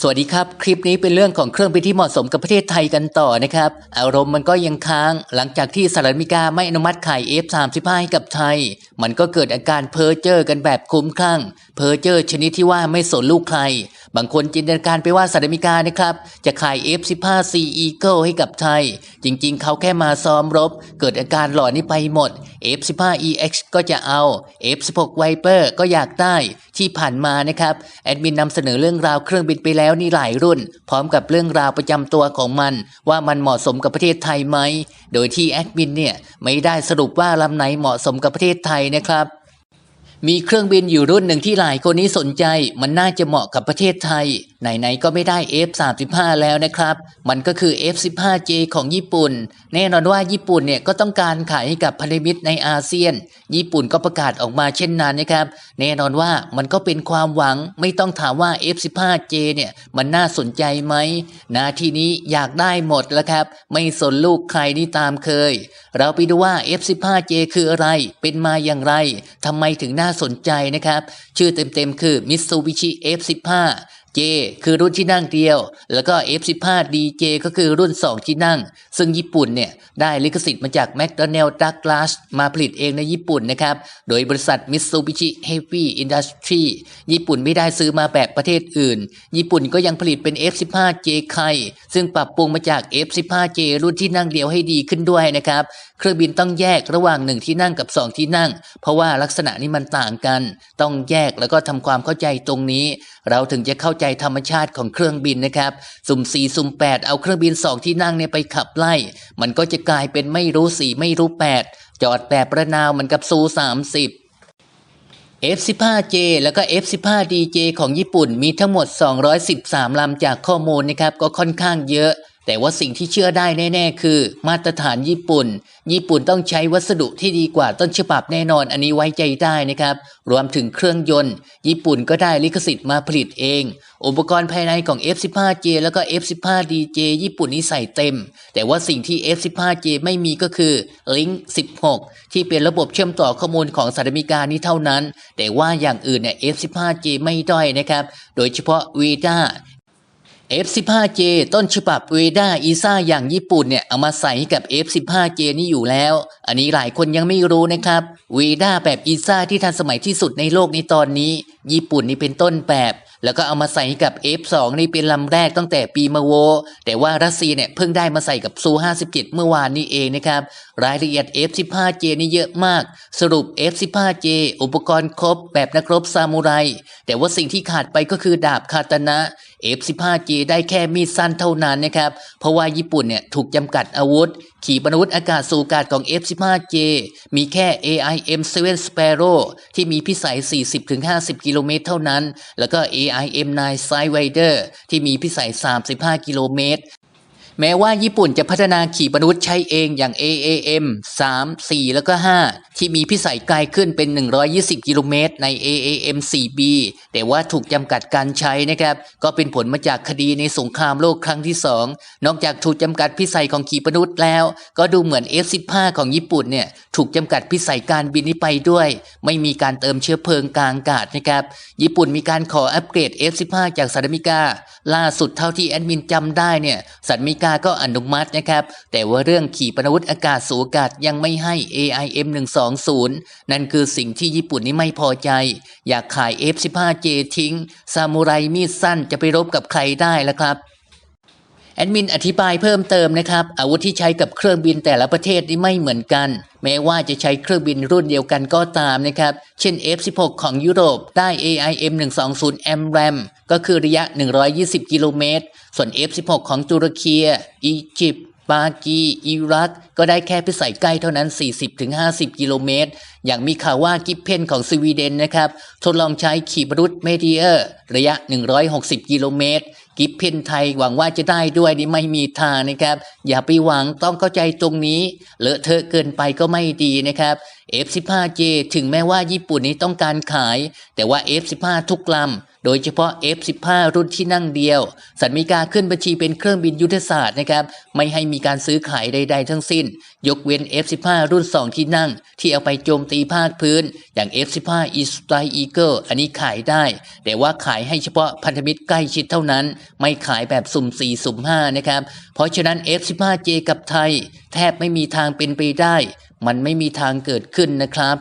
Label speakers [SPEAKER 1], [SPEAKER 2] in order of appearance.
[SPEAKER 1] สวัสดีครับ คลิปนี้เป็นเรื่องของเครื่องบินที่เหมาะสมกับประเทศไทยกันต่อนะครับ อารมณ์มันก็ยังค้าง หลังจากที่สหรัฐอเมริกาไม่อนุมัติขาย F35 ให้กับไทย มันก็เกิดอาการเพ้อเจ้อกันแบบคุ้มคลั่ง เพ้อเจ้อชนิดที่ว่าไม่สนลูกใคร บางคนจินตนาการไปว่าสหรัฐอเมริกานะครับ จะขาย F15C Eagle ให้กับไทย จริงๆ เขาแค่มาซ้อมรบ เกิดอาการหลอนนี้ไปหมด F15EX ก็จะเอา F16 Viper ก็อยากได้ ที่ผ่านมานะครับแอดมินนำเสนอเรื่องราวเครื่องบินไปแล้วนี่หลายรุ่น พร้อมกับเรื่องราวประจำตัวของมัน ว่ามันเหมาะสมกับประเทศไทยไหม โดยที่แอดมินเนี่ยไม่ได้สรุปว่าลำไหนเหมาะสมกับประเทศไทยนะครับ มีเครื่องบินอยู่รุ่นหนึ่งที่หลายคนนี้สนใจ มันน่าจะเหมาะกับประเทศไทย ไหนๆก็ไม่ได้ F35 แล้วนะครับ มันก็คือ F15J ของญี่ปุ่น แน่นอนว่าญี่ปุ่นเนี่ยก็ต้องการขายให้กับพันธมิตรในอาเซียน ญี่ปุ่นก็ประกาศออกมาเช่นนั้นนะครับ แน่นอนว่ามันก็เป็นความหวัง ไม่ต้องถามว่า F15J เนี่ยมันน่าสนใจไหมนาทีนี้อยากได้หมดแล้วครับ ไม่สนลูกใครนี่ตามเคย เราไปดูว่า F15J คืออะไร เป็นมาอย่างไรทำไมถึงน่าสนใจนะครับ ชื่อเต็มๆคือ Mitsubishi F15 J คือรุ่นที่นั่งเดียว แล้วก็ F15 DJ ก็คือรุ่น 2 ที่นั่ง ซึ่งญี่ปุ่นเนี่ยได้ลิขสิทธิ์มาจาก McDonnell Douglas มาผลิตเองในญี่ปุ่นนะครับ โดยบริษัท Mitsubishi Heavy Industry ญี่ปุ่นไม่ได้ซื้อมาแบบประเทศอื่น ญี่ปุ่นก็ยังผลิตเป็น F15J ไคซึ่งปรับปรุงมาจาก F15J รุ่นที่นั่งเดียวให้ดีขึ้นด้วยนะครับ เครื่องบินต้องแยกระหว่างหนึ่งที่นั่งกับ 2 ที่นั่ง เพราะว่าลักษณะนี้มันต่างกัน ต้องแยกแล้วก็ทำความเข้าใจตรงนี้ เราถึงจะเข้าใจธรรมชาติของเครื่องบินนะครับ สุ่ม4สุ่ม8เอาเครื่องบินสองที่นั่งเนี่ยไปขับไล่ มันก็จะกลายเป็นไม่รู้สี่ไม่รู้แปดจอดแบบประนาวเหมือนกับซูสามสิบ F15J แล้วก็ F15DJ ของญี่ปุ่นมีทั้งหมด 213 ลำจากข้อมูลนะครับ ก็ค่อนข้างเยอะ แต่ว่าสิ่งที่เชื่อได้แน่ ๆ คือ มาตรฐานญี่ปุ่น ญี่ปุ่นต้องใช้วัสดุที่ดีกว่าต้นฉบับแน่นอนอันนี้ไว้ใจได้นะครับ รวมถึงเครื่องยนต์ ญี่ปุ่นก็ได้ลิขสิทธิ์มาผลิตเอง อุปกรณ์ภายในของ F15J แล้วก็ F15DJ ญี่ปุ่นนี่ใส่เต็ม แต่ว่าสิ่งที่ F15J ไม่มีก็คือ Link 16 ที่เป็นระบบเชื่อมต่อข้อมูลของสหรัฐอเมริกานี้เท่านั้น แต่ว่าอย่างอื่นเนี่ย F15J ไม่ด้อยนะครับ โดยเฉพาะ VIDA F15J ต้นฉบับเวด้าอีซ่าอย่างญี่ปุ่นเนี่ยเอามาใส่กับ F15J นี่อยู่แล้ว อันนี้หลายคนยังไม่รู้นะครับเวด้าแบบอีซ่าที่ทันสมัยที่สุดในโลกในตอนนี้ ญี่ปุ่นนี่เป็นต้นแบบ แล้วก็เอามาใส่กับ F2 นี่เป็นลำแรกตั้งแต่ปีมะโว แต่ว่ารัสเซียเนี่ยเพิ่งได้มาใส่กับซู57เมื่อวานนี้เองนะครับ รายละเอียด F15J นี่เยอะมาก สรุป F15J อุปกรณ์ครบแบบนักรบซามูไรแต่ว่าสิ่งที่ขาดไปก็คือดาบคาตานะ F-15G ได้แค่มีดสั้นเท่านั้นนะครับ เพราะว่าญี่ปุ่นเนี่ยถูกจำกัดอาวุธ ขีปนาวุธอากาศสู่อากาศของ F15J มีแค่ AIM-7 Sparrow ที่มีพิสัย 40-50 กิโลเมตรเท่านั้น แล้วก็ AIM-9 Sidewinder ที่มีพิสัย 35 กิโลเมตร แม้ว่าญี่ปุ่นจะพัฒนาขีปนาวุธใช้เองอย่าง AAM 3 4 แล้วก็ 5 ที่มีพิสัยไกลขึ้นเป็น 120 กิโลเมตร ใน AAM 4B แต่ว่าถูกจำกัดการใช้นะครับ ก็เป็นผลมาจากคดีในสงครามโลกครั้งที่ 2 นอกจากถูกจำกัดพิสัยของขีปนาวุธแล้ว ก็ดูเหมือน F15 ของญี่ปุ่นเนี่ยถูกจำกัดพิสัยการบินนี้ไปด้วย ไม่มีการเติมเชื้อเพลิงกลางอากาศนะครับ ญี่ปุ่นมีการขออัปเกรด F15 จากสหรัฐอเมริกา ล่าสุดเท่าที่แอดมินจำได้เนี่ยสหรัฐอเมริกาก็อนุมัตินะครับ แต่ว่าเรื่องขี่ปนาวุธอากาศสู่อากาศยังไม่ให้ AIM 120 นั่นคือสิ่งที่ญี่ปุ่นนี่ไม่พอใจ อยากขาย F15J ทิ้ง ซามูไรมีดสั้นจะไปรบกับใครได้ล่ะครับ แอดมินอธิบายเพิ่มเติมนะครับ อาวุธที่ใช้กับเครื่องบินแต่ละประเทศนี่ไม่เหมือนกัน แม้ว่าจะใช้เครื่องบินรุ่นเดียวกันก็ตามนะครับ เช่น F16 ของยุโรปได้ AIM 120 AMRAM ก็คือระยะ 120 กิโลเมตร ส่วน F16 ของตุรกีอียิปต์ปากีอิรัก ก็ได้แค่พิสัยใกล้เท่านั้น 40-50 กิโลเมตร อย่างมีข่าวว่ากิฟเพนของสวีเดนนะครับ ทดลองใช้ขีปนาวุธเมเดียร์ระยะ 160 กิโลเมตร กิฟเพนไทยหวังว่าจะได้ด้วยนี่ไม่มีทางนะครับ อย่าไปหวังต้องเข้าใจตรงนี้เลอะเทอะเกินไปก็ไม่ดีนะครับ F15J ถึงแม้ว่าญี่ปุ่นนี้ต้องการขาย แต่ว่า F15 ทุกลำ โดยเฉพาะ F15 รุ่นที่นั่งเดียว สันมีการขึ้นบัญชีเป็นเครื่องบินยุทธศาสตร์นะครับ ไม่ให้มีการซื้อขายใด ๆ ทั้งสิ้น ยกเว้น F15 รุ่น 2 ที่นั่ง ที่เอาไปโจมตีภาคพื้น อย่าง F15 e s t r i k e Eagle อันนี้ขายได้ แต่ว่าขายให้เฉพาะพันธมิตรใกล้ชิดเท่านั้น ไม่ขายแบบสุ่ม 4 สุ่ม 5 นะครับ เพราะฉะนั้น F15J กับไทย แทบไม่มีทางเป็นไปได้ มันไม่มีทางเกิดขึ้นนะครับ